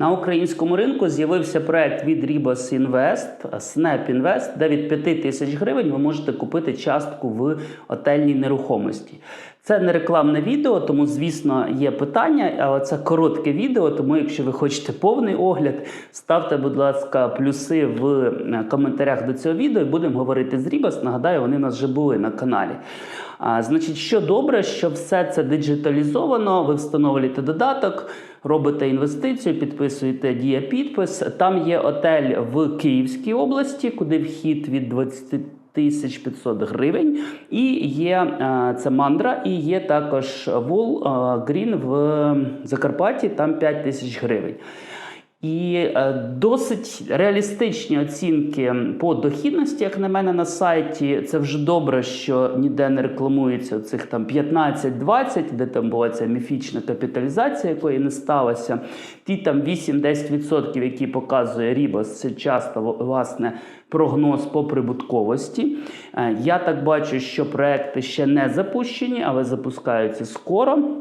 На українському ринку з'явився проект від Ribos Invest, Snap Invest, де від 5 тисяч гривень ви можете купити частку в отельній нерухомості. Це не рекламне відео, тому, звісно, є питання, але це коротке відео. Тому, якщо ви хочете повний огляд, ставте, будь ласка, плюси в е, коментарях до цього відео і будемо говорити з Ribos. Нагадаю, вони в нас вже були на каналі. А, значить, що добре, що все це диджиталізовано, ви встановлюєте додаток, робите інвестицію, підписуєте дія підпис. Там є отель в Київській області, куди вхід від 20 тисяч 500 гривень. І є е, це мандра, і є також вул е, Грін в Закарпатті, там 5 тисяч гривень. І е, досить реалістичні оцінки по дохідності, як на мене, на сайті. Це вже добре, що ніде не рекламується цих там 15-20, де там була ця міфічна капіталізація, якої не сталося. Ті там 8-10%, які показує Рібос, це часто власне прогноз по прибутковості. Е, Я так бачу, що проекти ще не запущені, але запускаються скоро.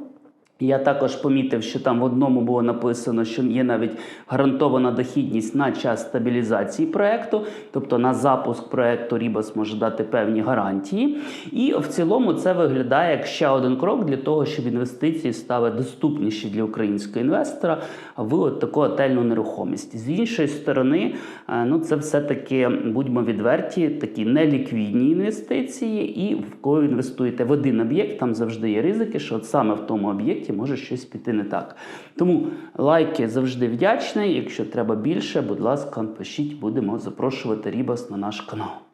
Я також помітив, що там в одному було написано, що є навіть гарантована дохідність на час стабілізації проекту, тобто на запуск проекту Рібас може дати певні гарантії. І в цілому це виглядає як ще один крок для того, щоб інвестиції стали доступніші для українського інвестора в от таку отельну нерухомість. З іншої сторони, е, ну це все-таки, будьмо відверті, такі неліквідні інвестиції, і в коли інвестуєте в один об'єкт, там завжди є ризики, що от саме в тому об'єкті може щось піти не так. Тому лайки завжди вдячний. Якщо треба більше, будь ласка, пишіть, будемо запрошувати Рібас на наш канал.